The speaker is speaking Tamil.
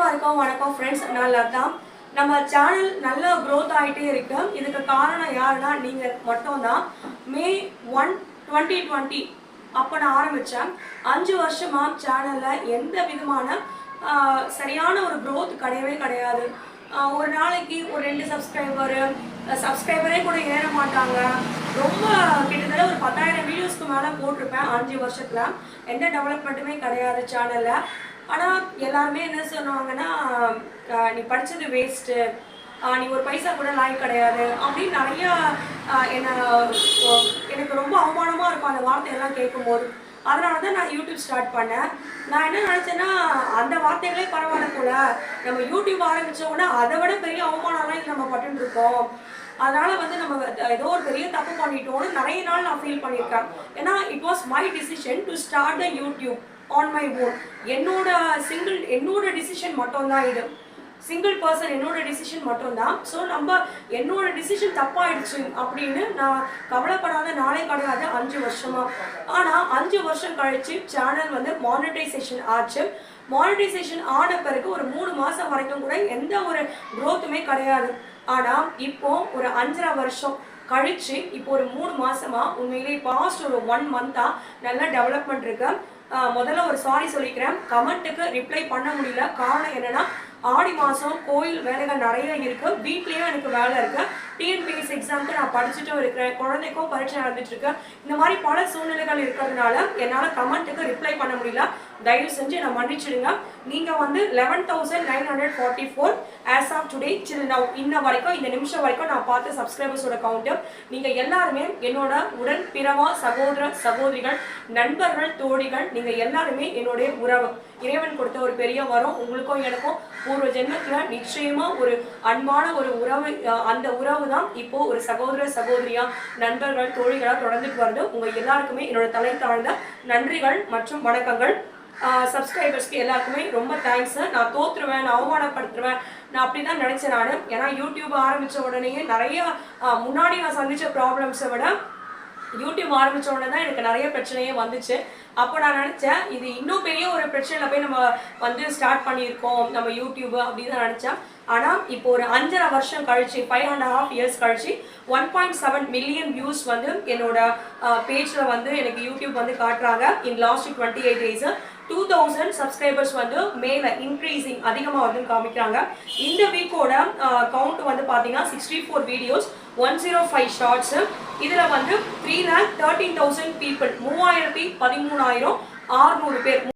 வணக்கம் வணக்கம் ஃப்ரெண்ட்ஸ் நான் லதா. நம்ம சேனல் நல்ல க்ரோத் ஆகிட்டே இருக்கு. இதுக்கு காரணம் யாருன்னா நீங்கள் மட்டும்தான். மே ஒன் டுவெண்ட்டி டுவெண்ட்டி அப்போ நான் ஆரம்பித்தேன் அஞ்சு வருஷமாக சேனலில் எந்த விதமான சரியான ஒரு க்ரோத் கிடையவே கிடையாது. ஒரு நாளைக்கு ஒரு ரெண்டு சப்ஸ்கிரைபரு சப்ஸ்கிரைபரே கூட ஏற மாட்டாங்க. ரொம்ப கிட்டத்தட்ட ஒரு பத்தாயிரம் வீடியோஸ்க்கு மேலே போட்டிருப்பேன் அஞ்சு வருஷத்தில். எந்த டெவலப்மெண்ட்டுமே கிடையாது சேனலில் ஆனால் எல்லாருமே என்ன சொன்னாங்கன்னா நீ படித்தது வேஸ்ட்டு நீ ஒரு பைசா கூட லாய்க் கிடையாது. அப்படின்னு நிறையா என்னை எனக்கு ரொம்ப அவமானமாக இருக்கும் அந்த வார்த்தையெல்லாம் கேட்கும்போது. அதனால தான் நான் யூடியூப் ஸ்டார்ட் பண்ணேன். நான் என்ன நினச்சேன்னா அந்த வார்த்தைகளே பரவாயில்ல போல. நம்ம யூடியூப் ஆரம்பிச்ச அதை விட பெரிய அவமானம்லாம் இது நம்ம பட்டுருக்கோம் இருக்கோம். வந்து நம்ம ஏதோ ஒரு பெரிய தப்பு பண்ணிட்டோம்னு நிறைய நாள் நான் ஃபீல் பண்ணியிருக்கேன். ஏன்னா it was my decision to start the YouTube on my own என்னோட சிங்கிள் என்னோட டிசிஷன் மட்டும்தான் இது. சிங்கிள் பர்சன் என்னோட டிசிஷன் மட்டும்தான். ஸோ நம்ம என்னோட டிசிஷன் தப்பாயிடுச்சு அப்படின்னு நான் கவலைப்படாத நாளே கிடையாது அஞ்சு வருஷமா. ஆனால் அஞ்சு வருஷம் கழிச்சு சேனல் வந்து மானிட்டைசேஷன் ஆச்சு. மானிட்டைசேஷன் ஆன பிறகு ஒரு மூணு மாதம் வரைக்கும் கூட எந்த ஒரு க்ரோத்துமே கிடையாது. ஆனால் இப்போ ஒரு அஞ்சரை வருஷம் கழிச்சு இப்போ ஒரு மூணு மாசமா உண்மையிலேயே பாஸ்ட் ஒரு ஒன் மந்தா நல்லா டெவலப்மெண்ட் இருக்கு. முதல்ல ஒரு சாரி சொல்லிக்கிறேன். கமெண்ட்டுக்கு ரிப்ளை பண்ண முடியல. காரணம் என்னன்னா ஆடி மாதம் கோயில் வேலைகள் நிறைய இருக்கு. வீட்லேயும் எனக்கு வேலை இருக்குது டிஎன்பிஎஸ் எக்ஸாமுக்கு நான் படிச்சுட்டும் இருக்கிறேன். குழந்தைக்கும் பரீட்சை நடந்துட்டு இருக்கு இந்த மாதிரி பல சூழ்நிலைகள் இருக்கிறதுனால என்னால் கமெண்ட்டுக்கு ரிப்ளை பண்ண முடியல. தயவு செஞ்சு நான் மன்னிச்சிடுங்க. நீங்கள் வந்து eleven thousand nine hundred forty four as of today till now இன்ன வரைக்கும் இந்த நிமிஷம் வரைக்கும் நான் பார்த்த சப்ஸ்கிரைபர்ஸோட கவுண்ட்டு நீங்கள் எல்லாருமே என்னோட உடன் பிறவா சகோதர சகோதரிகள் நண்பர்கள் தோழிகள் நீங்கள் எல்லாருமே என்னுடைய உறவு. இறைவன் கொடுத்த ஒரு பெரிய வரம் உங்களுக்கும் எனக்கும். பூர்வ ஜென்மத்தில் நிச்சயமாக ஒரு அன்பான ஒரு உறவு அந்த உறவு தான் இப்போ ஒரு சகோதர சகோதரியா நண்பர்கள் தோழிகளாக தொடர்ந்துட்டு வருது உங்க எல்லாருக்குமே என்னோட தலை தாழ்ந்த நன்றிகள் மற்றும் வணக்கங்கள். சப்ஸ்கிரைபர்ஸ்க்கு எல்லாருக்குமே ரொம்ப தேங்க்ஸ் நான் தோத்துருவேன் நான் அவமானப்படுத்துருவேன். நான் அப்படி தான் நினச்சேன் நான். ஏன்னா யூடியூப் ஆரம்பித்த உடனேயே நிறைய முன்னாடி நான் சந்திச்ச ப்ராப்ளம்ஸை விட யூடியூப் ஆரம்பிச்ச உடனே தான் எனக்கு நிறைய பிரச்சனையே வந்துச்சு. அப்போ நான் நினச்சேன் இது இன்னும் பெரிய ஒரு பிரச்சனையில் போய் நம்ம வந்து ஸ்டார்ட் பண்ணியிருக்கோம் நம்ம யூடியூப் அப்படின்னு தான் நினச்சேன். ஆனால் இப்போ ஒரு அஞ்சரை வருஷம் கழிச்சு ஃபைவ் அண்ட் ஹாஃப் இயர்ஸ் கழிச்சு one point seven million views வந்து என்னோட பேஜில் வந்து எனக்கு யூடியூப் வந்து காட்டுறாங்க. In last twenty eight days two thousand subscribers வந்து மேலே இன்க்ரீசிங் அதிகமாக வந்து காமிக்கிறாங்க. இந்த வீக்கோட கவுண்ட் வந்து பார்த்தீங்கன்னா sixty four videos one zero five shorts இதில் வந்து three lakh thirteen thousand people மூவாயிரத்தி பதிமூணாயிரம் ஆறுநூறு பேர்